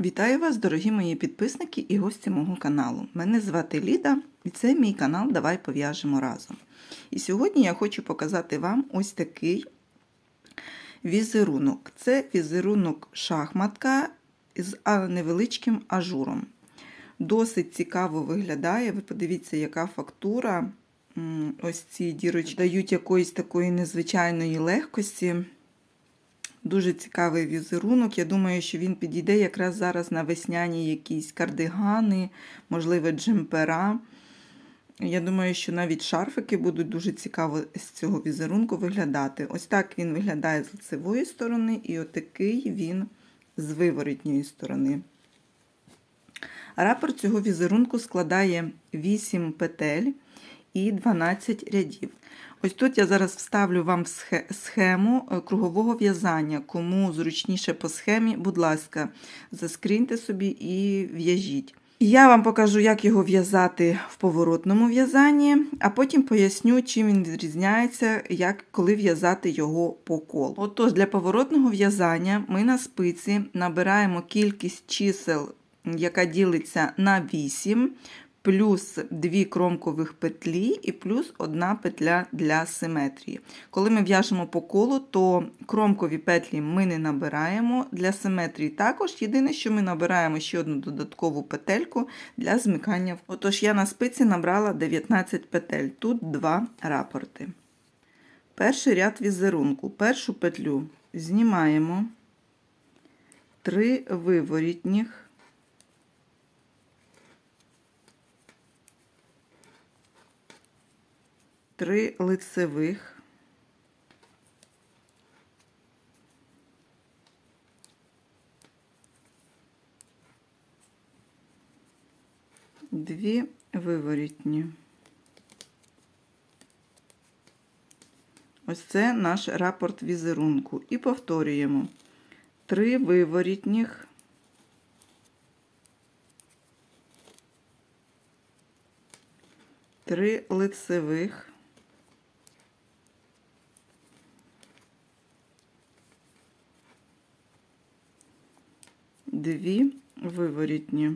Вітаю вас, дорогі мої підписники і гості мого каналу. Мене звати Ліда, і це мій канал Давай пов'яжемо разом. І сьогодні я хочу показати вам ось такий візерунок. Це візерунок шахматка з невеличким ажуром. Досить цікаво виглядає. Ви подивіться, яка фактура. Ось ці дірочки дають якоїсь такої незвичайної легкості. Дуже цікавий візерунок. Я думаю, що він підійде якраз зараз на весняні якісь кардигани, можливо, джемпера. Я думаю, що навіть шарфики будуть дуже цікаво з цього візерунку виглядати. Ось так він виглядає з лицевої сторони, і отакий він з виворотньої сторони. Рапорт цього візерунку складає 8 петель і 12 рядів. Ось тут я зараз вставлю вам схему е, кругового в'язання. Кому зручніше по схемі, будь ласка, заскріньте собі і в'яжіть. Я вам покажу, як його в'язати в поворотному в'язанні, а потім поясню, чим він відрізняється, як коли в'язати його по колу. Отож, для поворотного в'язання ми на спиці набираємо кількість чисел, яка ділиться на 8 плюс 2 кромкових петлі і плюс одна петля для симетрії. Коли ми в'яжемо по колу, то кромкові петлі ми не набираємо для симетрії також. Єдине, що ми набираємо ще одну додаткову петельку для змикання. Отож, я на спиці набрала 19 петель, тут два рапорти. Перший ряд візерунку. Першу петлю знімаємо 3 виворітніх. Три лицевих, дві виворітні. Ось це наш рапорт візерунку. І повторюємо три виворітніх, три лицевих, дві виворітні.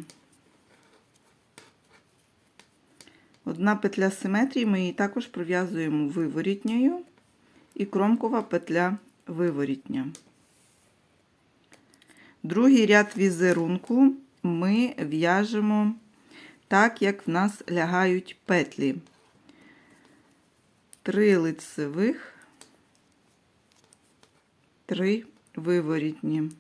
Одна петля симетрії, ми її також пров'язуємо виворітньою і кромкова петля виворітня. Другий ряд візерунку ми в'яжемо так, як в нас лягають петлі. Три лицевих, три виворітні.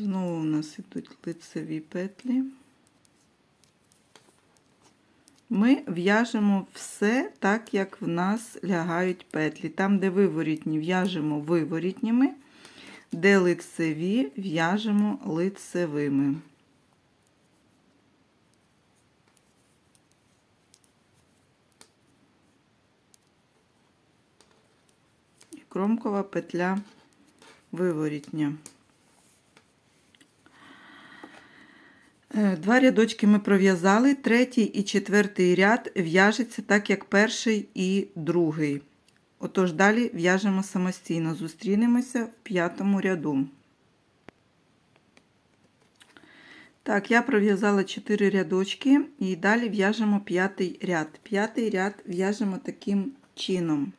Знову у нас йдуть лицеві петлі. Ми в'яжемо все так, як в нас лягають петлі. Там, де виворітні, в'яжемо виворітніми, де лицеві в'яжемо лицевими. Кромкова петля виворітня. Два рядочки ми пров'язали, третій і четвертий ряд в'яжеться так, як перший і другий. Отож, далі в'яжемо самостійно, зустрінемося в п'ятому ряду. Так, я пров'язала 4 рядочки і далі в'яжемо п'ятий ряд. П'ятий ряд в'яжемо таким чином.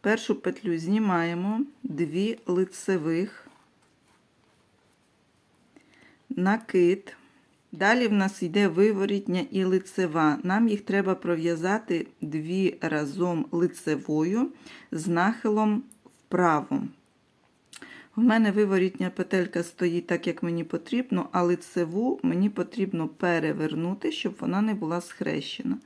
Першу петлю знімаємо, дві лицевих накид. Далі в нас йде виворітня і лицева. Нам їх треба пров'язати дві разом лицевою з нахилом вправо. У мене виворітня петелька стоїть так, як мені потрібно, а лицеву мені потрібно перевернути, щоб вона не була схрещена.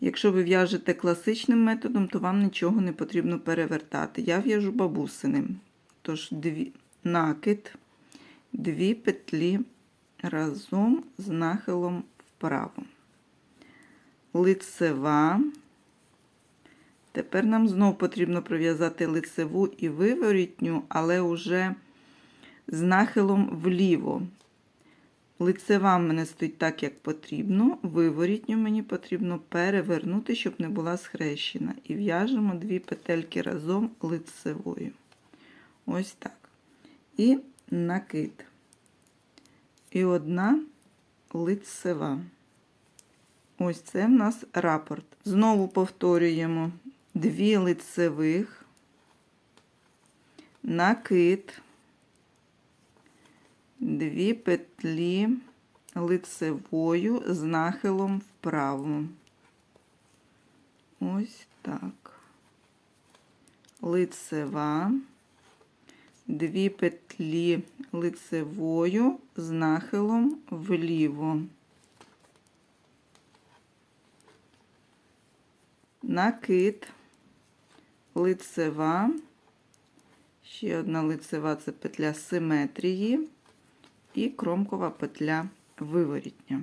Якщо ви в'яжете класичним методом, то вам нічого не потрібно перевертати. Я в'яжу бабусиним. Тож, дві, накид дві петлі разом з нахилом вправо. Лицева. Тепер нам знову потрібно пров'язати лицеву і виворітню, але вже з нахилом вліво. Лицева в мене стоїть так, як потрібно. Виворітню мені потрібно перевернути, щоб не була схрещена. І в'яжемо дві петельки разом лицевою. Ось так. І накид. І одна лицева. Ось це в нас рапорт. Знову повторюємо дві лицевих, накид, дві петлі лицевою з нахилом вправо. Ось так. Лицева, дві петлі лицевою з нахилом вліво. накид, лицева, ще одна лицева це петля симетрії і кромкова петля виворітня.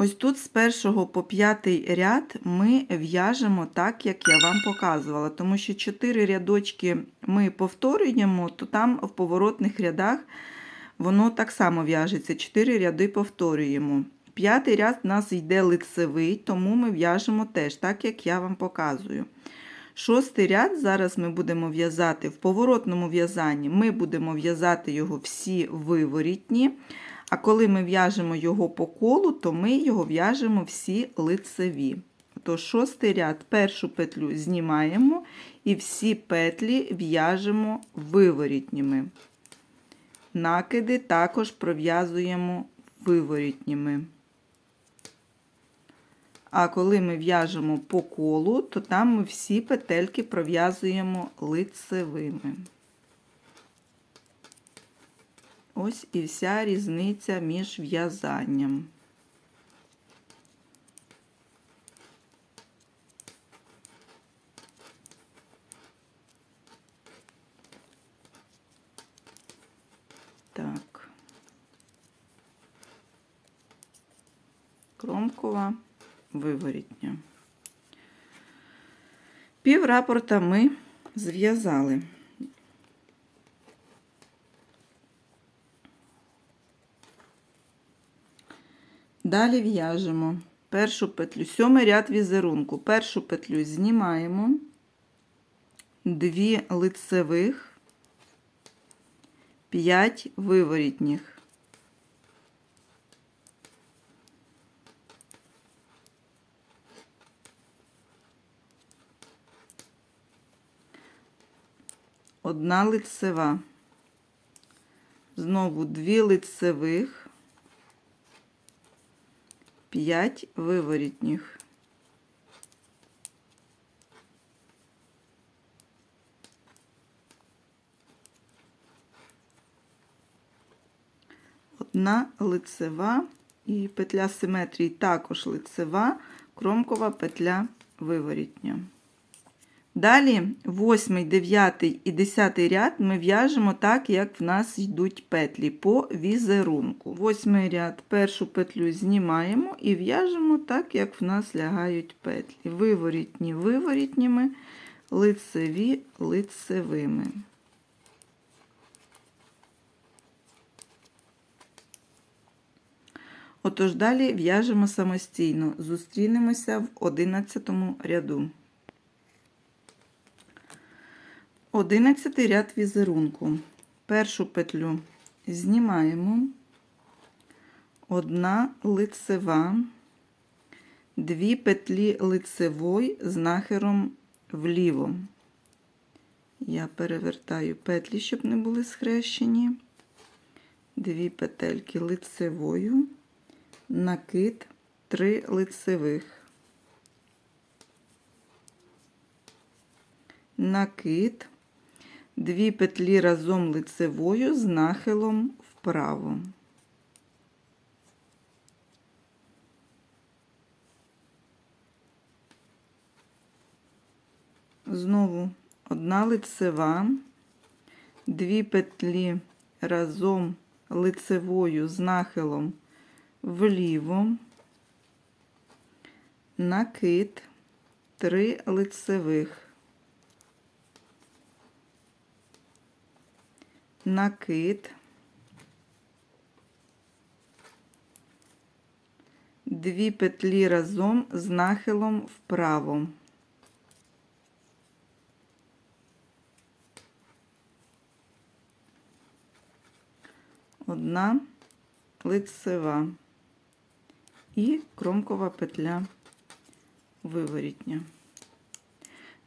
Ось тут з першого по п'ятий ряд ми в'яжемо так, як я вам показувала, тому що 4 рядочки ми повторюємо, то там в поворотних рядах воно так само в'яжеться. 4 ряди повторюємо. П'ятий ряд у нас йде лицевий, тому ми в'яжемо теж, так як я вам показую. Шостий ряд зараз ми будемо в'язати в поворотному в'язанні, ми будемо в'язати його всі виворітні. А коли ми в'яжемо його по колу, то ми його в'яжемо всі лицеві. Тож шостий ряд першу петлю знімаємо і всі петлі в'яжемо виворітніми. Накиди також пров'язуємо виворітніми. А коли ми в'яжемо по колу, то там ми всі петельки пров'язуємо лицевими. Ось і вся різниця між в'язанням. Так. Кромкова виворітня. Пів рапорта ми зв'язали. Далі в'яжемо першу петлю, сьомий ряд візерунку. Першу петлю знімаємо, дві лицевих, п'ять виворітніх. Одна лицева, знову дві лицевих, п'ять виворітніх. Одна лицева і петля симетрії також лицева, кромкова петля виворітня. Далі 8, 9 і 10 ряд ми в'яжемо так, як в нас йдуть петлі по візерунку. Восьмий ряд першу петлю знімаємо і в'яжемо так, як в нас лягають петлі. Виворітні виворітніми, лицеві лицевими. Отож, далі в'яжемо самостійно. Зустрінемося в 11 ряду. Одинадцятий ряд візерунку. Першу петлю знімаємо, одна лицева, дві петлі лицевої з нахером вліво. Я перевертаю петлі, щоб не були схрещені, дві петельки лицевою, накид, три лицевих. Накид, дві петлі разом лицевою з нахилом вправо. Знову одна лицева, дві петлі разом лицевою з нахилом вліво, накид, три лицевих. накид, дві петлі разом з нахилом вправо. Одна лицева і кромкова петля виворітня.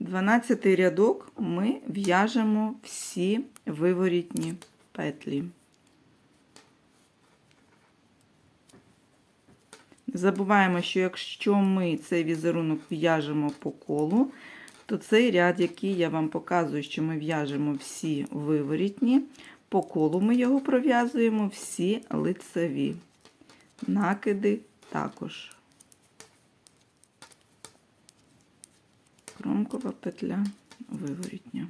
12 рядок ми в'яжемо всі виворітні петлі. Забуваємо, що якщо ми цей візерунок в'яжемо по колу, то цей ряд, який я вам показую, що ми в'яжемо всі виворітні, по колу ми його пров'язуємо всі лицеві. Накиди також. Кромкова петля виворітня.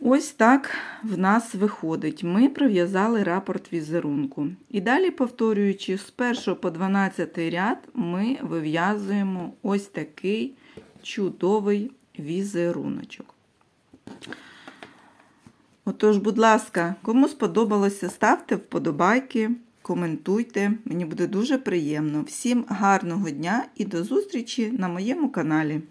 Ось так в нас виходить. Ми пров'язали рапорт візерунку. І далі, повторюючи, з 1 по 12 ряд, ми вив'язуємо ось такий чудовий візеруночок. Отож, будь ласка, кому сподобалося, ставте вподобайки, коментуйте. Мені буде дуже приємно. Всім гарного дня і до зустрічі на моєму каналі.